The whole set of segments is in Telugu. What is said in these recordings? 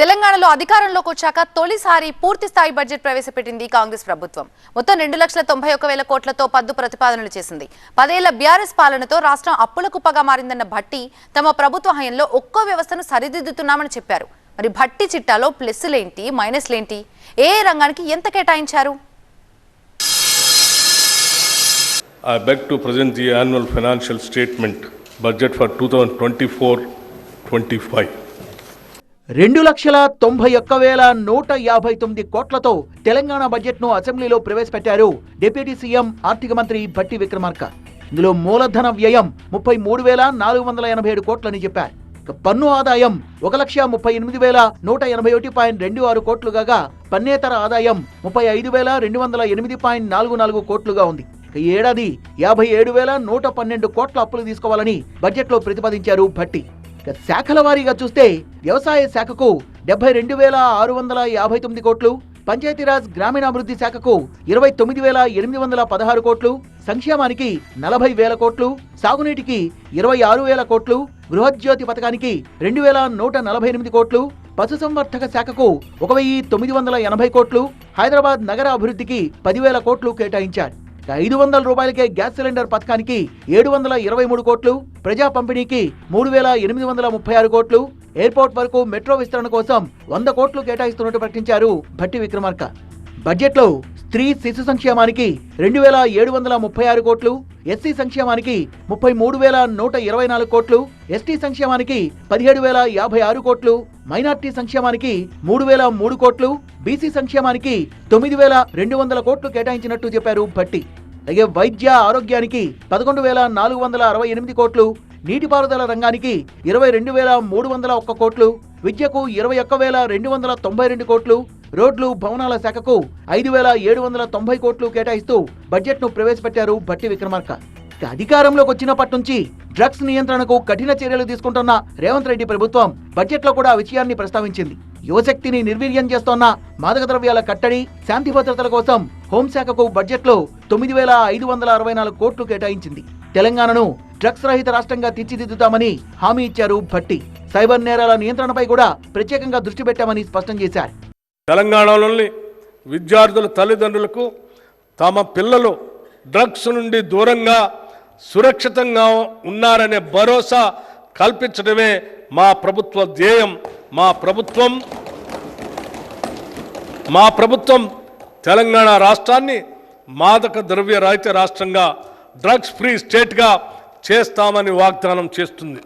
తెలంగాణలో అధికారంలోకి వచ్చాక తొలిసారి పూర్తి స్థాయి బడ్జెట్ ప్రవేశపెట్టింది కాంగ్రెస్ ప్రభుత్వం. మొత్తం రెండు లక్షల తొంభై ఒక వేల కోట్లతో పద్దు ప్రతిపాదనలు చేసింది. పదేళ్ళ బీఆర్ఎస్ పాలనతో రాష్ట్రం అప్పుల కుప్పగా మారిందన్న భట్టి తమ ప్రభుత్వ హయంలో ఒక్కో వ్యవస్థను సరిదిద్దుతున్నామని చెప్పారు. మరి భట్టి చిట్టాలో ప్లస్సులేంటి మైనస్లేంటి? ఏ ఏ రంగానికి ఎంత కేటాయించారు? I beg financial statement budget for two statement budget for 2024-25. రెండు లక్షల తొంభై ఒక్క వేల నూట యాభై తొమ్మిది కోట్లతో తెలంగాణ బడ్జెట్ను అసెంబ్లీలో ప్రవేశపెట్టారు డిప్యూటీ సీఎం ఆర్థిక మంత్రి భట్టి విక్రమార్క. ఇందులో మూలధన వ్యయం ముప్పై మూడు వేల నాలుగు వందల ఎనభై ఏడు కోట్లని చెప్పారు. పన్ను ఆదాయం ఒక లక్ష ముప్పై ఎనిమిది వేల నూట ఎనభై ఒకటి పాయింట్ రెండు ఆరు కోట్లు కాగా పన్నేతర ఆదాయం ముప్పై ఐదు వేల రెండు వందల ఎనిమిది పాయింట్ నాలుగు నాలుగు కోట్లుగా ఉంది. ఈ ఏడాది యాభై ఏడు వేల నూట పన్నెండు కోట్ల అప్పులు తీసుకోవాలని బడ్జెట్లో ప్రతిపాదించారు భట్టి. ఇక శాఖల వారీగా చూస్తే వ్యవసాయ శాఖకు డెబ్బై రెండు వేల ఆరు వందల యాభై తొమ్మిది కోట్లు పంచాయతీరాజ్ గ్రామీణాభివృద్ధి శాఖకు ఇరవై తొమ్మిది వేల ఎనిమిది వందల పదహారు కోట్లు సంక్షేమానికి నలభై వేల కోట్లు సాగునీటికి ఇరవై ఆరు వేల కోట్లు బృహజ్యోతి పథకానికి రెండు వేల నూట నలభై ఎనిమిది కోట్లు పశుసంవర్ధక శాఖకు ఒక వెయ్యి తొమ్మిది వందల ఎనభై కోట్లు హైదరాబాద్ నగర అభివృద్ధికి పదివేల కోట్లు కేటాయించారు. ఐదు వందల రూపాయలకే గ్యాస్ సిలిండర్ పథకానికి ఏడు వందల ఇరవై మూడు కోట్లు ప్రజా పంపిణీకి మూడు వేల ఎనిమిది వందల ముప్పై ఆరు కోట్లు ఎయిర్పోర్ట్ వరకు మెట్రో విస్తరణ కోసం వంద కోట్లు కేటాయిస్తున్నట్టు ప్రకటించారు భట్టి విక్రమార్క. బడ్జెట్లో స్త్రీ శిశు సంక్షేమానికి రెండు వేల ఏడు వందల ముప్పై ఆరు కోట్లు ఎస్సీ సంక్షేమానికి ముప్పై మూడు వేల నూట ఇరవై నాలుగు కోట్లు ఎస్టీ సంక్షేమానికి పదిహేడు వేల యాభై ఆరు కోట్లు మైనార్టీ సంక్షేమానికి మూడు వేల మూడు కోట్లు బీసీ సంక్షేమానికి తొమ్మిది వేల రెండు వందల కోట్లు కేటాయించినట్టు చెప్పారు భట్టి. అలాగే వైద్య ఆరోగ్యానికి పదకొండు వేల నాలుగు వందల అరవై ఎనిమిది కోట్లు నీటిపారుదల రంగానికి ఇరవై రెండు వేల మూడు వందల ఒక్క కోట్లు విద్యకు ఇరవై ఒక్క వేల రెండు వందల తొంభై రెండు కోట్లు రోడ్లు భవనాల శాఖకు ఐదు వేల ఏడు వందల తొంభై కోట్లు కేటాయిస్తూ బడ్జెట్ను ప్రవేశపెట్టారు భట్టి విక్రమార్క. అధికారంలోకి వచ్చినప్పటి నుంచి డ్రగ్స్ నియంత్రణకు కఠిన చర్యలు తీసుకుంటున్న రేవంత్ రెడ్డి ప్రభుత్వం బడ్జెట్లో కూడా ఆ విషయాన్ని ప్రస్తావించింది. యువశక్తిని నిర్వీర్యం చేస్తోన్న మాదక ద్రవ్యాల కట్టడి శాంతి భద్రతల కోసం హోంశాఖకు బడ్జెట్లో తొమ్మిది వేల ఐదు వందల అరవై నాలుగు కోట్లు కేటాయించింది. తెలంగాణను డ్రగ్స్ రహిత రాష్ట్రంగా తీర్చిదిద్దుతామని హామీ ఇచ్చారు భట్టి. సైబర్ నేరాల నియంత్రణపై కూడా ప్రత్యేకంగా దృష్టి పెట్టామని స్పష్టం చేశారు. తెలంగాణలోని విద్యార్థుల తల్లిదండ్రులకు తమ పిల్లలు డ్రగ్స్ నుండి దూరంగా సురక్షితంగా ఉన్నారనే భరోసా కల్పించడమే మా ప్రభుత్వ ధ్యేయం. మా ప్రభుత్వం మా ప్రభుత్వం తెలంగాణ రాష్ట్రాన్ని మాదక ద్రవ్య రహిత రాష్ట్రంగా డ్రగ్స్ ఫ్రీ స్టేట్గా చేస్తామని వాగ్దానం చేస్తుంది.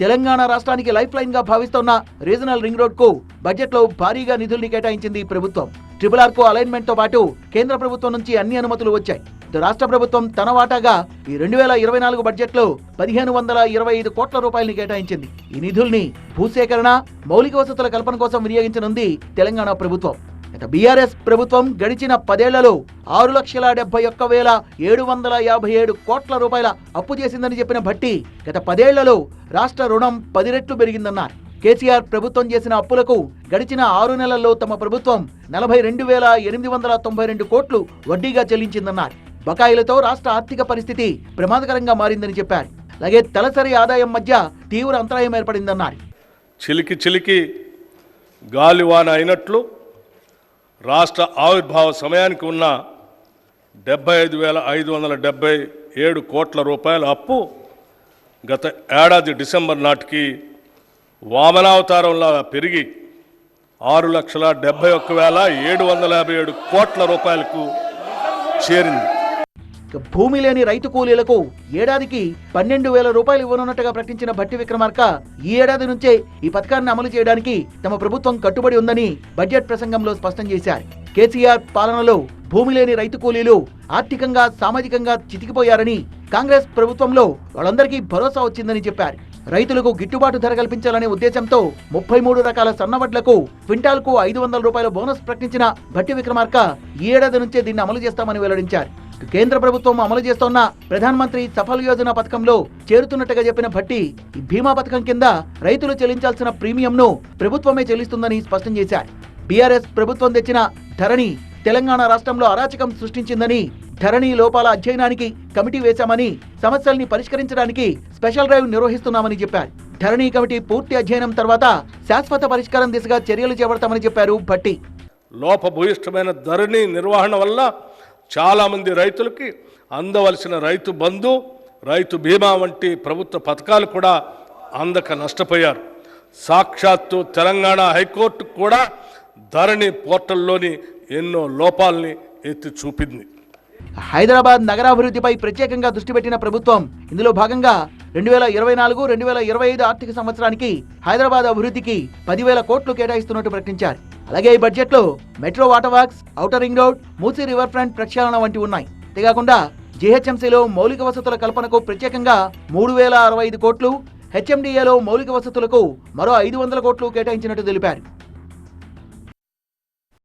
తెలంగాణ రాష్ట్రానికి లైఫ్ లైన్గా భావిస్తున్న రీజనల్ రింగ్ రోడ్కు బడ్జెట్లో భారీగా నిధుల్ని కేటాయించింది ప్రభుత్వం. ట్రిపుల్ ఆర్కు అలైన్మెంట్తో పాటు కేంద్ర ప్రభుత్వం నుంచి అన్ని అనుమతులు వచ్చాయి. రాష్ట్ర ప్రభుత్వం తన వాటాగా ఈ రెండు వేల ఇరవై నాలుగు బడ్జెట్లో పదిహేను వందల ఇరవై ఐదు కోట్ల రూపాయలని కేటాయించింది. ఈ నిధుల్ని భూసేకరణ మౌలిక వసతుల కల్పన కోసం వినియోగించనుంది తెలంగాణ ప్రభుత్వం. గత బీఆర్ఎస్ ప్రభుత్వం గడిచిన పదేళ్ళలో ఆరు లక్షల డెబ్బై ఒక్క వేల ఏడు వందల యాభై ఏడు కోట్ల రూపాయల అప్పు చేసిందని చెప్పిన భట్టి గత పదేళ్ళలో రాష్ట్ర రుణం పది రెట్లు పెరిగిందన్నారు. కేసీఆర్ ప్రభుత్వం చేసిన అప్పులకు గడిచిన ఆరు నెలల్లో తమ ప్రభుత్వం నలభై రెండు వేల ఎనిమిది వందల తొంభై రెండు కోట్లు వడ్డీగా చెల్లించిందన్నారు. బకాయిలతో రాష్ట్ర ఆర్థిక పరిస్థితి ప్రమాదకరంగా మారిందని చెప్పారు. అలాగే తలసరి ఆదాయం మధ్య తీవ్ర అంతరాయం ఏర్పడిందన్నారు. చిలికి చిలికి గాలివాన అయినట్లు రాష్ట్ర ఆవిర్భావ సమయానికి ఉన్న డెబ్బై ఐదు వేల ఐదు వందల డెబ్బై ఏడు కోట్ల రూపాయల అప్పు గత ఏడాది డిసెంబర్ నాటికి వామనావతారంలా పెరిగి ఆరు లక్షల డెబ్బై ఒక్క వేల ఏడు వందల యాభై ఏడు కోట్ల రూపాయలకు చేరింది. భూమి లేని రైతు కూలీలకు ఏడాదికి పన్నెండు వేల రూపాయలు ఇవ్వనున్నట్టుగా ప్రకటించిన భట్టి విక్రమార్క ఈ ఏడాది నుంచే ఈ పథకాన్ని అమలు చేయడానికి తమ ప్రభుత్వం కట్టుబడి ఉందని బడ్జెట్ ప్రసంగంలో స్పష్టం చేశారు. కేసీఆర్ పాలనలో భూమి లేని రైతు కూలీలు ఆర్థికంగా సామాజికంగా చితికిపోయారని కాంగ్రెస్ ప్రభుత్వంలో వాళ్ళందరికీ భరోసా వచ్చిందని చెప్పారు. రైతులకు గిట్టుబాటు ధర కల్పించాలనే ఉద్దేశంతో ముప్పై మూడు రకాల సన్నవడ్లకు క్వింటాల్కు ఐదు వందల రూపాయల బోనస్ ప్రకటించిన భట్టి విక్రమార్క ఈ ఏడాది నుంచే దీన్ని అమలు చేస్తామని వెల్లడించారు. కేంద్ర ప్రభుత్వం అమలు చేస్తోన్న ప్రధాన మంత్రి సఫల్ యోజన పథకంలో చేరుతున్నట్టుగా చెప్పిన భట్టి ఈ బీమా పథకం కింద రైతులు చెల్లించాల్సిన ప్రీమియంను ప్రభుత్వమే చెల్లిస్తుందని స్పష్టం చేశారు బీఆర్ఎస్ ప్రభుత్వం తెచ్చిన ధరణి తెలంగాణ రాష్ట్రంలో అరాచకం సృష్టించిందని ధరణి లోపాల అధ్యయనానికి కమిటీ వేశామని సమస్యల్ని పరిష్కరించడానికి స్పెషల్ డ్రైవ్ నిర్వహిస్తున్నామని చెప్పారు. ధరణి కమిటీ పూర్తి అధ్యయనం తర్వాత శాశ్వత పరిష్కారం దిశగా చర్యలు చేపడతామని చెప్పారు భట్టి. లోపభూయిష్టమైన ధరణి నిర్వహణ వల్ల చాలామంది రైతులకి అందవలసిన రైతు బంధు రైతు బీమా వంటి ప్రభుత్వ పథకాలు కూడా అందక నష్టపోయారు. సాక్షాత్తు తెలంగాణ హైకోర్టు కూడా ధరణి పోర్టల్లోని ఎన్నో లోపాలని ఎత్తి చూపింది. హైదరాబాద్ నగరాభివృద్ధిపై ప్రత్యేకంగా దృష్టి పెట్టిన ప్రభుత్వం ఇందులో భాగంగా రెండు వేల ఇరవై నాలుగు రెండు వేల ఇరవై ఐదు ఆర్థిక సంవత్సరానికి హైదరాబాద్ అభివృద్ధికి పదివేల కోట్లు కేటాయిస్తున్నట్టు ప్రకటించారు. అలాగే ఈ బడ్జెట్లో metro water works outer ring road Musi river front ప్రక్షాళన వంటి ఉన్నాయి. అంతేకాకుండా జీహెచ్ఎంసీలో మౌలిక వసతుల కల్పనకు ప్రత్యేకంగా మూడు వేల అరవై ఐదు కోట్లు హెచ్ఎండిఏలో మౌలిక వసతులకు మరో ఐదు వందల కోట్లు కేటాయించినట్టు తెలిపారు.